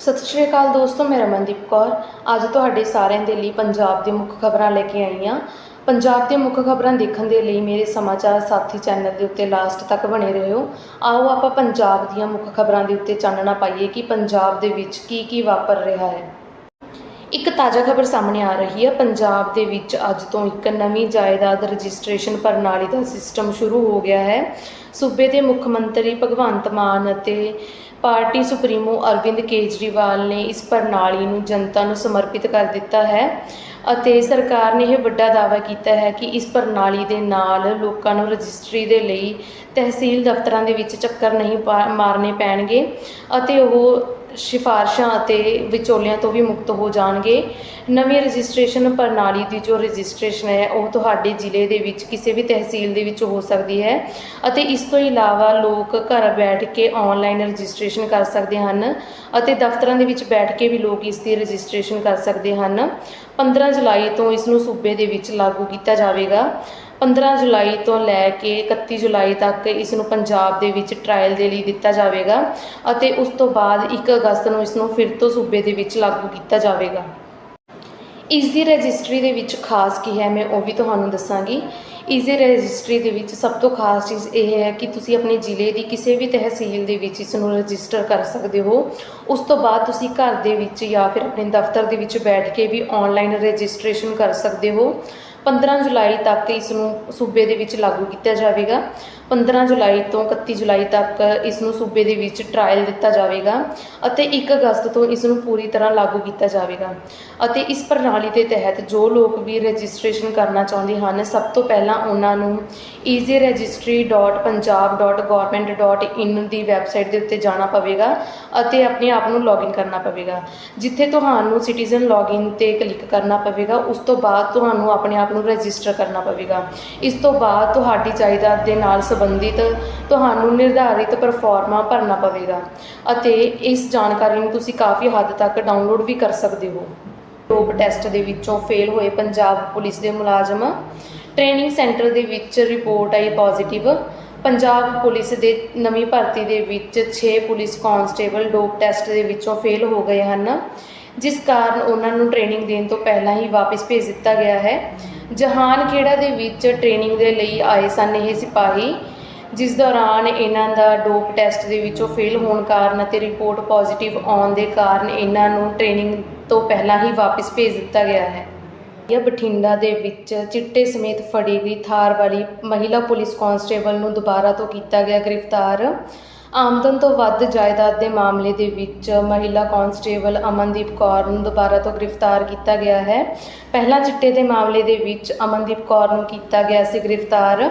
ਸਤਿ ਸ਼੍ਰੀ ਅਕਾਲ ਦੋਸਤੋ ਮੈਂ ਰਮਨਦੀਪ ਕੌਰ। ਅੱਜ ਤੁਹਾਡੇ ਸਾਰਿਆਂ ਦੇ ਲਈ ਪੰਜਾਬ ਦੀ ਮੁੱਖ ਖਬਰਾਂ ਲੈ ਕੇ ਆਈ ਹਾਂ। ਪੰਜਾਬ ਦੀਆਂ ਮੁੱਖ ਖਬਰਾਂ ਦੇਖਣ ਦੇ ਲਈ ਮੇਰੇ ਸਮਾਚਾਰ ਸਾਥੀ ਚੈਨਲ ਦੇ ਉੱਤੇ ਲਾਸਟ ਤੱਕ ਬਣੇ ਰਹੋ। ਆਓ ਆਪਾਂ ਪੰਜਾਬ ਦੀਆਂ ਮੁੱਖ ਖਬਰਾਂ ਦੇ ਉੱਤੇ ਚਾਨਣਾ ਪਾਈਏ ਕਿ ਪੰਜਾਬ ਦੇ ਵਿੱਚ ਕੀ ਕੀ ਵਾਪਰ ਰਿਹਾ ਹੈ। ਇੱਕ ਤਾਜ਼ਾ ਖਬਰ ਸਾਹਮਣੇ ਆ ਰਹੀ ਹੈ। ਪੰਜਾਬ ਦੇ ਵਿੱਚ ਅੱਜ ਤੋਂ ਇੱਕ ਨਵੀਂ ਜਾਇਦਾਦ ਰਜਿਸਟ੍ਰੇਸ਼ਨ ਪ੍ਰਣਾਲੀ ਦਾ ਸਿਸਟਮ ਸ਼ੁਰੂ ਹੋ ਗਿਆ ਹੈ। ਸੂਬੇ ਦੇ ਮੁੱਖ ਮੰਤਰੀ ਭਗਵੰਤ ਮਾਨ ਅਤੇ ਪਾਰਟੀ ਸੁਪਰੀਮੋ ਅਰਵਿੰਦ ਕੇਜਰੀਵਾਲ ਨੇ ਇਸ ਪ੍ਰਣਾਲੀ ਨੂੰ ਜਨਤਾ ਨੂੰ ਸਮਰਪਿਤ ਕਰ ਦਿੱਤਾ ਹੈ। ਅਤੇ ਸਰਕਾਰ ਨੇ ਇਹ ਵੱਡਾ ਦਾਅਵਾ ਕੀਤਾ ਹੈ ਕਿ ਇਸ ਪ੍ਰਣਾਲੀ ਦੇ ਨਾਲ ਲੋਕਾਂ ਨੂੰ ਰਜਿਸਟਰੀ ਦੇ ਲਈ ਤਹਿਸੀਲ ਦਫ਼ਤਰਾਂ ਦੇ ਵਿੱਚ ਚੱਕਰ ਨਹੀਂ ਪਾ- ਮਾਰਨੇ ਪੈਣਗੇ ਅਤੇ ਉਹ ਸਿਫਾਰਸ਼ਾਂ ਅਤੇ ਵਿਚੋਲਿਆਂ ਤੋਂ ਵੀ ਮੁਕਤ ਹੋ ਜਾਣਗੇ। ਨਵੀਂ ਰਜਿਸਟ੍ਰੇਸ਼ਨ ਪ੍ਰਣਾਲੀ ਦੀ ਜੋ ਰਜਿਸਟ੍ਰੇਸ਼ਨ ਹੈ, ਉਹ ਤੁਹਾਡੇ ਜ਼ਿਲ੍ਹੇ ਦੇ ਵਿੱਚ ਕਿਸੇ ਵੀ ਤਹਿਸੀਲ ਦੇ ਵਿੱਚ ਹੋ ਸਕਦੀ ਹੈ ਅਤੇ ਇਸ ਤੋਂ ਇਲਾਵਾ ਲੋਕ ਘਰ ਬੈਠ ਕੇ ਆਨਲਾਈਨ ਰਜਿਸਟ੍ਰੇਸ਼ਨ ਕਰ ਸਕਦੇ ਹਨ ਅਤੇ ਦਫ਼ਤਰਾਂ ਦੇ ਵਿੱਚ ਬੈਠ ਕੇ ਵੀ ਲੋਕ ਇਸ ਦੀ ਰਜਿਸਟ੍ਰੇਸ਼ਨ ਕਰ ਸਕਦੇ ਹਨ। 15 ਜੁਲਾਈ ਤੋਂ ਇਸ ਨੂੰ ਸੂਬੇ ਦੇ ਵਿੱਚ ਲਾਗੂ ਕੀਤਾ ਜਾਵੇਗਾ। 15 ਜੁਲਾਈ ਤੋਂ ਲੈ ਕੇ 31 ਜੁਲਾਈ ਤੱਕ ਇਸ ਨੂੰ ਪੰਜਾਬ ਦੇ ਵਿੱਚ ਟ੍ਰਾਇਲ ਦੇ ਲਈ ਦਿੱਤਾ ਜਾਵੇਗਾ ਅਤੇ ਉਸ ਤੋਂ ਬਾਅਦ 1 ਅਗਸਤ ਨੂੰ ਇਸ ਨੂੰ ਫਿਰ ਤੋਂ ਸੂਬੇ ਦੇ ਵਿੱਚ ਲਾਗੂ ਕੀਤਾ ਜਾਵੇਗਾ। ਇਸ ਦੀ ਰਜਿਸਟਰੀ ਦੇ ਵਿੱਚ ਖਾਸ ਕੀ ਹੈ ਮੈਂ ਉਹ ਵੀ ਤੁਹਾਨੂੰ ਦੱਸਾਂਗੀ। ਇਸ ਦੀ ਰਜਿਸਟਰੀ ਦੇ ਵਿੱਚ ਸਭ ਤੋਂ ਖਾਸ ਚੀਜ਼ ਇਹ ਹੈ ਕਿ ਤੁਸੀਂ ਆਪਣੇ ਜ਼ਿਲ੍ਹੇ ਦੀ ਕਿਸੇ ਵੀ ਤਹਿਸੀਲ ਦੇ ਵਿੱਚ ਇਸ ਨੂੰ ਰਜਿਸਟਰ ਕਰ ਸਕਦੇ ਹੋ। ਉਸ ਤੋਂ ਬਾਅਦ ਤੁਸੀਂ ਘਰ ਦੇ ਵਿੱਚ ਜਾਂ ਫਿਰ ਆਪਣੇ ਦਫ਼ਤਰ ਦੇ ਵਿੱਚ ਬੈਠ ਕੇ ਵੀ ਆਨਲਾਈਨ ਰਜਿਸਟ੍ਰੇਸ਼ਨ ਕਰ ਸਕਦੇ ਹੋ। 15 ਜੁਲਾਈ ਤੱਕ ਇਸ ਨੂੰ ਸੂਬੇ ਦੇ ਵਿੱਚ ਲਾਗੂ ਕੀਤਾ ਜਾਵੇਗਾ। 15 ਜੁਲਾਈ ਤੋਂ 31 ਜੁਲਾਈ ਤੱਕ ਇਸ ਨੂੰ ਸੂਬੇ ਦੇ ਵਿੱਚ ਟ੍ਰਾਇਲ ਦਿੱਤਾ ਜਾਵੇਗਾ ਅਤੇ 1 ਅਗਸਤ ਤੋਂ ਇਸ ਨੂੰ ਪੂਰੀ ਤਰ੍ਹਾਂ ਲਾਗੂ ਕੀਤਾ ਜਾਵੇਗਾ। ਅਤੇ ਇਸ ਪ੍ਰਣਾਲੀ ਦੇ ਤਹਿਤ ਜੋ ਲੋਕ ਵੀ ਰਜਿਸਟ੍ਰੇਸ਼ਨ ਕਰਨਾ ਚਾਹੁੰਦੇ ਹਨ, ਸਭ ਤੋਂ ਪਹਿਲਾਂ ਉਹਨਾਂ ਨੂੰ easyregistry.punjab.government.in ਦੀ ਵੈਬਸਾਈਟ ਦੇ ਉੱਤੇ ਜਾਣਾ ਪਵੇਗਾ ਅਤੇ ਆਪਣੇ ਆਪ ਨੂੰ ਲੌਗਇਨ ਕਰਨਾ ਪਵੇਗਾ। ਜਿੱਥੇ ਤੁਹਾਨੂੰ ਸਿਟੀਜ਼ਨ ਲੌਗਇਨ ਤੇ ਕਲਿੱਕ ਕਰਨਾ ਪਵੇਗਾ, ਉਸ ਤੋਂ ਬਾਅਦ ਤੁਹਾਨੂੰ ਆਪਣੇ ਆਪ ਨੂੰ ਰਜਿਸਟਰ ਕਰਨਾ ਪਵੇਗਾ। ਇਸ ਤੋਂ ਬਾਅਦ ਤੁਹਾਡੀ ਜਾਇਦਾਦ ਦੇ ਨਾਲ ਸੰਬੰਧਿਤ ਤੁਹਾਨੂੰ ਨਿਰਧਾਰਿਤ ਪਰਫਾਰਮਾ ਭਰਨਾ ਪਵੇਗਾ ਅਤੇ ਇਸ ਜਾਣਕਾਰੀ ਨੂੰ ਤੁਸੀਂ ਕਾਫੀ ਹੱਦ ਤੱਕ ਡਾਊਨਲੋਡ ਵੀ ਕਰ ਸਕਦੇ ਹੋ। ਟੋਪ ਟੈਸਟ ਦੇ ਵਿੱਚੋਂ ਫੇਲ ਹੋਏ ਪੰਜਾਬ ਪੁਲਿਸ ਦੇ ਮੁਲਾਜ਼ਮ ਟ੍ਰੇਨਿੰਗ ਸੈਂਟਰ ਦੇ ਵਿੱਚ ਰਿਪੋਰਟ ਆਈ ਪੋਜ਼ਿਟਿਵ ਪੰਜਾਬ ਪੁਲਿਸ ਦੇ ਨਵੀਂ ਭਰਤੀ ਦੇ ਵਿੱਚ 6 ਪੁਲਿਸ ਕਾਂਸਟੇਬਲ ਡੋਪ ਟੈਸਟ ਦੇ ਵਿੱਚੋਂ ਫੇਲ ਹੋ ਗਏ ਹਨ। ਜਿਸ ਕਾਰਨ ਉਹਨਾਂ ਨੂੰ ਟ੍ਰੇਨਿੰਗ ਦੇਣ ਤੋਂ ਪਹਿਲਾਂ ਹੀ ਵਾਪਸ ਭੇਜ ਦਿੱਤਾ ਗਿਆ ਹੈ। ਜਹਾਨ ਖੇੜਾ ਦੇ ਵਿੱਚ ਟ੍ਰੇਨਿੰਗ ਦੇ ਲਈ ਆਏ ਸਨ ਇਹ ਸਿਪਾਹੀ, ਜਿਸ ਦੌਰਾਨ ਇਹਨਾਂ ਦਾ ਡੋਪ ਟੈਸਟ ਦੇ ਵਿੱਚੋਂ ਫੇਲ ਹੋਣ ਕਾਰਨ ਅਤੇ ਰਿਪੋਰਟ ਪੋਜ਼ਿਟਿਵ ਆਉਣ ਦੇ ਕਾਰਨ ਇਹਨਾਂ ਨੂੰ ਟ੍ਰੇਨਿੰਗ ਤੋਂ ਪਹਿਲਾਂ ਹੀ ਵਾਪਸ ਭੇਜ ਦਿੱਤਾ ਗਿਆ ਹੈ। ਇਹ ਬਠਿੰਡਾ ਦੇ ਵਿੱਚ ਚਿੱਟੇ ਸਮੇਤ ਫੜੀ ਗਈ ਥਾਰ ਵਾਲੀ ਮਹਿਲਾ ਪੁਲਿਸ ਕਾਂਸਟੇਬਲ ਨੂੰ ਦੁਬਾਰਾ ਤੋਂ ਕੀਤਾ ਗਿਆ ਗ੍ਰਿਫਤਾਰ। ਆਮਦਨ ਤੋਂ ਵੱਧ ਜਾਇਦਾਦ ਦੇ ਮਾਮਲੇ ਦੇ ਵਿੱਚ ਮਹਿਲਾ ਕਾਂਸਟੇਬਲ ਅਮਨਦੀਪ ਕੌਰ ਨੂੰ ਦੁਬਾਰਾ ਤੋਂ ਗ੍ਰਿਫਤਾਰ ਕੀਤਾ ਗਿਆ ਹੈ। ਪਹਿਲਾਂ ਚਿੱਟੇ ਦੇ ਮਾਮਲੇ ਦੇ ਵਿੱਚ ਅਮਨਦੀਪ ਕੌਰ ਨੂੰ ਕੀਤਾ ਗਿਆ ਸੀ ਗ੍ਰਿਫਤਾਰ।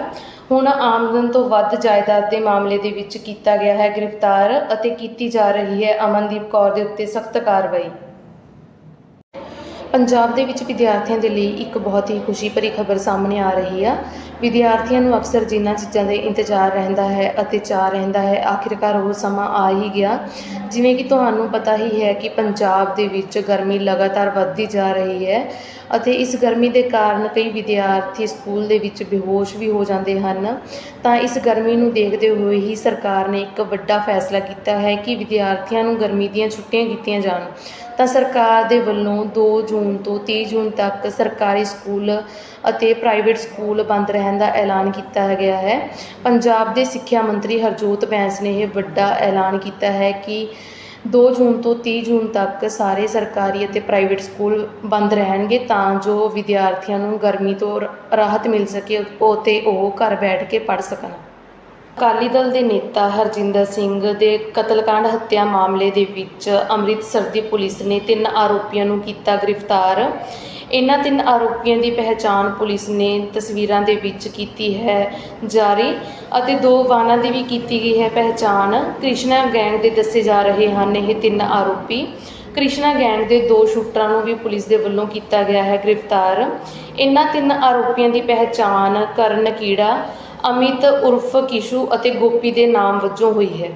ਹੁਣ ਆਮਦਨ ਤੋਂ ਵੱਧ ਜਾਇਦਾਦ ਦੇ ਮਾਮਲੇ ਦੇ ਵਿੱਚ ਕੀਤਾ ਗਿਆ ਹੈ ਗ੍ਰਿਫਤਾਰ ਅਤੇ ਕੀਤੀ ਜਾ ਰਹੀ ਹੈ ਅਮਨਦੀਪ ਕੌਰ ਦੇ ਉੱਤੇ ਸਖਤ ਕਾਰਵਾਈ। ਪੰਜਾਬ ਦੇ ਵਿੱਚ ਵਿਦਿਆਰਥੀਆਂ ਦੇ ਲਈ ਇੱਕ ਬਹੁਤ ਹੀ ਖੁਸ਼ੀ ਭਰੀ ਖਬਰ ਸਾਹਮਣੇ ਆ ਰਹੀ ਆ। ਵਿਦਿਆਰਥੀਆਂ ਨੂੰ ਅਕਸਰ ਜਿਨ੍ਹਾਂ ਚੀਜ਼ਾਂ ਦੇ ਇੰਤਜ਼ਾਰ ਰਹਿੰਦਾ ਹੈ ਅਤੇ ਚਾਹ ਰਹਿੰਦਾ ਹੈ, ਆਖਿਰਕਾਰ ਉਹ ਸਮਾਂ ਆ ਹੀ ਗਿਆ। ਜਿਵੇਂ ਕਿ ਤੁਹਾਨੂੰ ਪਤਾ ਹੀ ਹੈ ਕਿ ਪੰਜਾਬ ਦੇ ਵਿੱਚ ਗਰਮੀ ਲਗਾਤਾਰ ਵੱਧਦੀ ਜਾ ਰਹੀ ਹੈ ਅਤੇ ਇਸ ਗਰਮੀ ਦੇ ਕਾਰਨ ਕਈ ਵਿਦਿਆਰਥੀ ਸਕੂਲ ਦੇ ਵਿੱਚ ਬੇਹੋਸ਼ ਵੀ ਹੋ ਜਾਂਦੇ ਹਨ। ਤਾਂ ਇਸ ਗਰਮੀ ਨੂੰ ਦੇਖਦੇ ਹੋਏ ਹੀ ਸਰਕਾਰ ਨੇ ਇੱਕ ਵੱਡਾ ਫੈਸਲਾ ਕੀਤਾ ਹੈ ਕਿ ਵਿਦਿਆਰਥੀਆਂ ਨੂੰ ਗਰਮੀ ਦੀਆਂ ਛੁੱਟੀਆਂ ਕੀਤੀਆਂ ਜਾਣ। ਤਾਂ ਸਰਕਾਰ ਦੇ ਵੱਲੋਂ 2 ਜੂਨ ਜੂਨ ਤੋਂ 30 ਜੂਨ ਤੱਕ ਸਰਕਾਰੀ ਸਕੂਲ ਅਤੇ ਪ੍ਰਾਈਵੇਟ ਸਕੂਲ ਬੰਦ ਰਹਿਣ ਦਾ ਐਲਾਨ ਕੀਤਾ ਗਿਆ ਹੈ। ਪੰਜਾਬ ਦੇ ਸਿੱਖਿਆ ਮੰਤਰੀ ਹਰਜੋਤ ਬੈਂਸ ਨੇ ਇਹ ਵੱਡਾ ਐਲਾਨ ਕੀਤਾ ਹੈ ਕਿ 2 ਜੂਨ ਤੋਂ 30 ਜੂਨ ਤੱਕ ਸਾਰੇ ਸਰਕਾਰੀ ਅਤੇ ਪ੍ਰਾਈਵੇਟ ਸਕੂਲ ਬੰਦ ਰਹਿਣਗੇ ਤਾਂ ਜੋ ਵਿਦਿਆਰਥੀਆਂ ਨੂੰ ਗਰਮੀ ਤੋਂ ਰ- ਰਾਹਤ ਮਿਲ ਸਕੇ ਉਹ ਤੇ ਉਹ ਘਰ ਬੈਠ ਕੇ ਪੜ੍ਹ ਸਕਣ। ਅਕਾਲੀ ਦਲ ਦੇ ਨੇਤਾ ਹਰਜਿੰਦਰ ਸਿੰਘ ਦੇ ਕਤਲकांड ਹੱਤਿਆ ਮਾਮਲੇ ਦੇ ਵਿੱਚ ਅੰਮ੍ਰਿਤਸਰ ਦੀ ਪੁਲਿਸ ਨੇ ਤਿੰਨ ਆਰੋਪੀਆਂ ਨੂੰ ਕੀਤਾ ਗ੍ਰਿਫਤਾਰ। ਇਹਨਾਂ ਤਿੰਨ ਆਰੋਪੀਆਂ ਦੀ ਪਹਿਚਾਣ ਪੁਲਿਸ ਨੇ ਤਸਵੀਰਾਂ ਦੇ ਵਿੱਚ ਕੀਤੀ ਹੈ ਜਾਰੀ ਅਤੇ ਦੋ ਵਾਹਨਾਂ ਦੀ ਵੀ ਕੀਤੀ ਗਈ ਹੈ ਪਹਿਚਾਣ। ਕ੍ਰਿਸ਼ਨਾ ਗੈਂਗ ਦੇ ਦੱਸੇ ਜਾ ਰਹੇ ਹਨ ਇਹ ਤਿੰਨ ਆਰੋਪੀ। ਕ੍ਰਿਸ਼ਨਾ ਗੈਂਗ ਦੇ ਦੋ ਸ਼ੂਟਰਾਂ ਨੂੰ ਵੀ ਪੁਲਿਸ ਦੇ ਵੱਲੋਂ ਕੀਤਾ ਗਿਆ ਹੈ ਗ੍ਰਿਫਤਾਰ। ਇਹਨਾਂ ਤਿੰਨ ਆਰੋਪੀਆਂ ਦੀ ਪਹਿਚਾਣ ਕਰਨ ਕੀੜਾ ਅਮਿਤ ਉਰਫ ਕਿਸ਼ੂ ਅਤੇ ਗੋਪੀ ਦੇ ਨਾਮ ਵਜੋਂ ਹੋਈ ਹੈ।